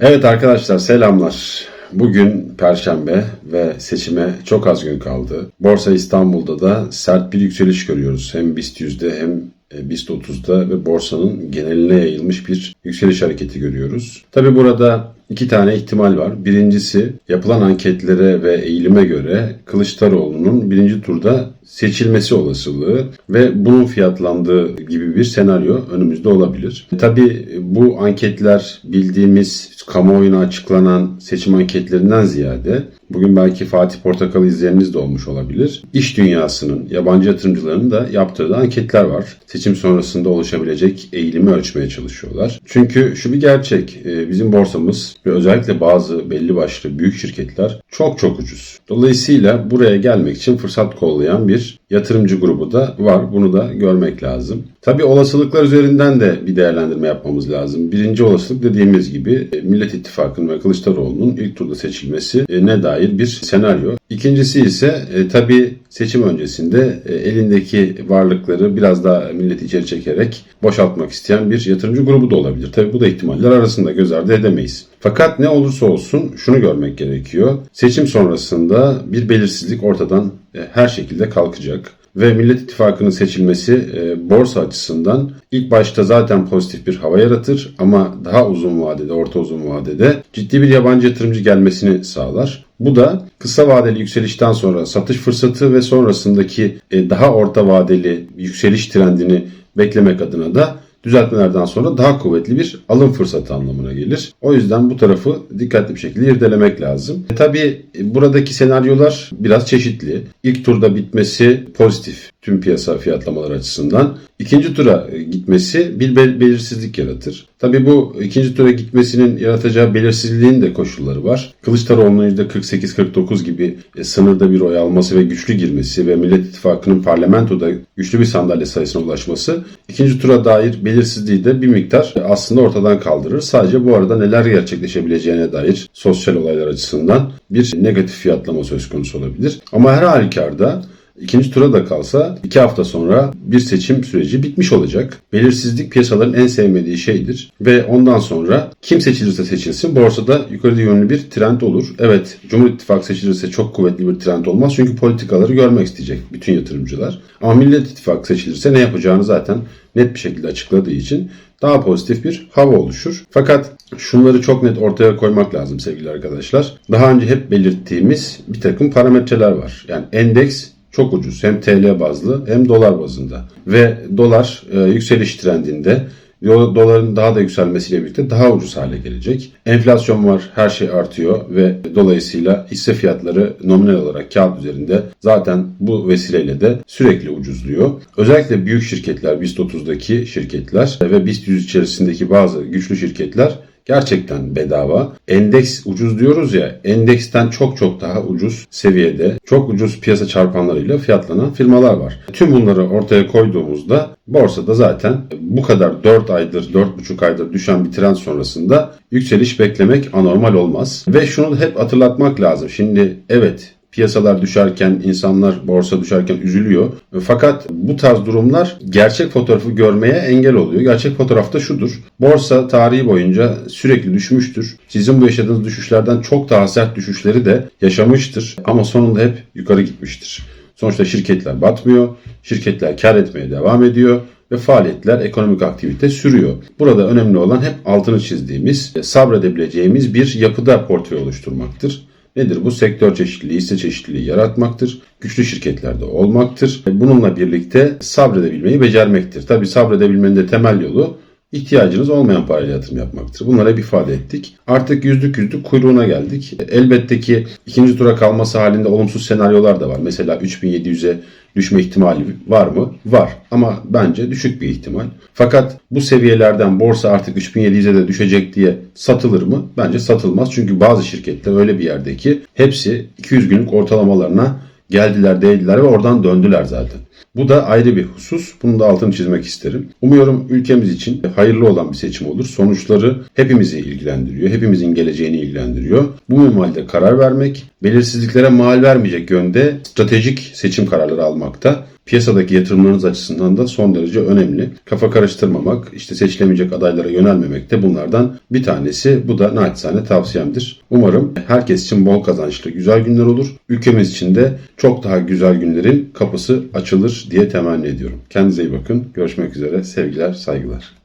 Evet arkadaşlar selamlar. Bugün Perşembe ve seçime çok az gün kaldı. Borsa İstanbul'da da sert bir yükseliş görüyoruz. Hem BIST yüzde hem e, BIST 30'da ve borsanın geneline yayılmış bir yükseliş hareketi görüyoruz. Tabi burada iki tane ihtimal var. Birincisi yapılan anketlere ve eğilime göre Kılıçdaroğlu'nun birinci turda seçilmesi olasılığı ve bunun fiyatlandığı gibi bir senaryo önümüzde olabilir. Tabi bu anketler bildiğimiz kamuoyuna açıklanan seçim anketlerinden ziyade bugün belki Fatih Portakal'ı izleyeniniz de olmuş olabilir. İş dünyasının, yabancı yatırımcıların da yaptığı anketler var. Seçim sonrasında oluşabilecek eğilimi ölçmeye çalışıyorlar. Çünkü şu bir gerçek. e, Bizim borsamız ve özellikle bazı belli başlı büyük şirketler çok çok ucuz. Dolayısıyla buraya gelmek için fırsat kollayan bir yatırımcı grubu da var. Bunu da görmek lazım. Tabii olasılıklar üzerinden de bir değerlendirme yapmamız lazım. Birinci olasılık dediğimiz gibi e, Millet İttifakı'nın ve Kılıçdaroğlu'nun ilk turda seçilmesi e, ne dair bir senaryo. İkincisi ise e, tabii seçim öncesinde elindeki varlıkları biraz daha milleti içeri çekerek boşaltmak isteyen bir yatırımcı grubu da olabilir. Tabii bu da ihtimaller arasında göz ardı edemeyiz. Fakat ne olursa olsun şunu görmek gerekiyor. Seçim sonrasında bir belirsizlik ortadan e, her şekilde kalkacak ve Millet İttifakı'nın seçilmesi e, borsa açısından ilk başta zaten pozitif bir hava yaratır ama daha uzun vadede, orta uzun vadede ciddi bir yabancı yatırımcı gelmesini sağlar. Bu da kısa vadeli yükselişten sonra satış fırsatı ve sonrasındaki e, daha orta vadeli yükseliş trendini beklemek adına da düzeltmelerden sonra daha kuvvetli bir alım fırsatı anlamına gelir. O yüzden bu tarafı dikkatli bir şekilde irdelemek lazım. E, tabii buradaki senaryolar biraz çeşitli. İlk turda bitmesi pozitif tüm piyasa fiyatlamaları açısından. İkinci tura e, gitmesi bir bel- belirsizlik yaratır. Tabii bu ikinci tura gitmesinin yaratacağı belirsizliğin de koşulları var. Kılıçdaroğlu'nun %48-49 gibi e, sınırda bir oy alması ve güçlü girmesi ve Millet İttifakı'nın parlamentoda güçlü bir sandalye sayısına ulaşması ikinci tura dair belirsizliği de bir miktar e, aslında ortadan kaldırır. Sadece bu arada neler gerçekleşebileceğine dair sosyal olaylar açısından bir negatif fiyatlama söz konusu olabilir. Ama her halükarda İkinci tura da kalsa iki hafta sonra bir seçim süreci bitmiş olacak. Belirsizlik piyasaların en sevmediği şeydir. Ve ondan sonra kim seçilirse seçilsin borsada yukarı yönlü bir trend olur. Evet Cumhur İttifakı seçilirse çok kuvvetli bir trend olmaz. Çünkü politikaları görmek isteyecek bütün yatırımcılar. Ama Millet İttifakı seçilirse ne yapacağını zaten net bir şekilde açıkladığı için daha pozitif bir hava oluşur. Fakat şunları çok net ortaya koymak lazım sevgili arkadaşlar. Daha önce hep belirttiğimiz bir takım parametreler var. Yani endeks çok ucuz. Hem TL bazlı hem dolar bazında. Ve dolar e, yükseliş trendinde do- doların daha da yükselmesiyle birlikte daha ucuz hale gelecek. Enflasyon var, her şey artıyor ve dolayısıyla hisse fiyatları nominal olarak kağıt üzerinde zaten bu vesileyle de sürekli ucuzluyor. Özellikle büyük şirketler, BIST 30'daki şirketler ve BIST 100 içerisindeki bazı güçlü şirketler gerçekten bedava. Endeks ucuz diyoruz ya, endeksten çok çok daha ucuz seviyede, çok ucuz piyasa çarpanlarıyla fiyatlanan firmalar var. Tüm bunları ortaya koyduğumuzda borsada zaten bu kadar 4 aydır, 4,5 aydır düşen bir trend sonrasında yükseliş beklemek anormal olmaz. Ve şunu hep hatırlatmak lazım. Şimdi evet piyasalar düşerken, insanlar borsa düşerken üzülüyor. Fakat bu tarz durumlar gerçek fotoğrafı görmeye engel oluyor. Gerçek fotoğraf da şudur. Borsa tarihi boyunca sürekli düşmüştür. Sizin bu yaşadığınız düşüşlerden çok daha sert düşüşleri de yaşamıştır. Ama sonunda hep yukarı gitmiştir. Sonuçta şirketler batmıyor, şirketler kar etmeye devam ediyor ve faaliyetler, ekonomik aktivite sürüyor. Burada önemli olan hep altını çizdiğimiz, sabredebileceğimiz bir yapıda portföy oluşturmaktır. Nedir bu? Sektör çeşitliliği, hisse çeşitliliği yaratmaktır. Güçlü şirketlerde olmaktır. Bununla birlikte sabredebilmeyi becermektir. Tabi sabredebilmenin de temel yolu ihtiyacınız olmayan parayla yatırım yapmaktır. Bunları hep ifade ettik. Artık yüzlük yüzlük kuyruğuna geldik. Elbette ki ikinci tura kalması halinde olumsuz senaryolar da var. Mesela 3700'e düşme ihtimali var mı? Var. Ama bence düşük bir ihtimal. Fakat bu seviyelerden borsa artık 3700'e de düşecek diye satılır mı? Bence satılmaz. Çünkü bazı şirketler öyle bir yerde ki hepsi 200 günlük ortalamalarına geldiler değdiler ve oradan döndüler zaten. Bu da ayrı bir husus. Bunun da altını çizmek isterim. Umuyorum ülkemiz için hayırlı olan bir seçim olur. Sonuçları hepimizi ilgilendiriyor. Hepimizin geleceğini ilgilendiriyor. Bu minvalde karar vermek, belirsizliklere mal vermeyecek yönde stratejik seçim kararları almakta piyasadaki yatırımlarınız açısından da son derece önemli. Kafa karıştırmamak, işte seçilemeyecek adaylara yönelmemek de bunlardan bir tanesi. Bu da naçizane tavsiyemdir. Umarım herkes için bol kazançlı güzel günler olur. Ülkemiz için de çok daha güzel günlerin kapısı açılır diye temenni ediyorum. Kendinize iyi bakın. Görüşmek üzere. Sevgiler, saygılar.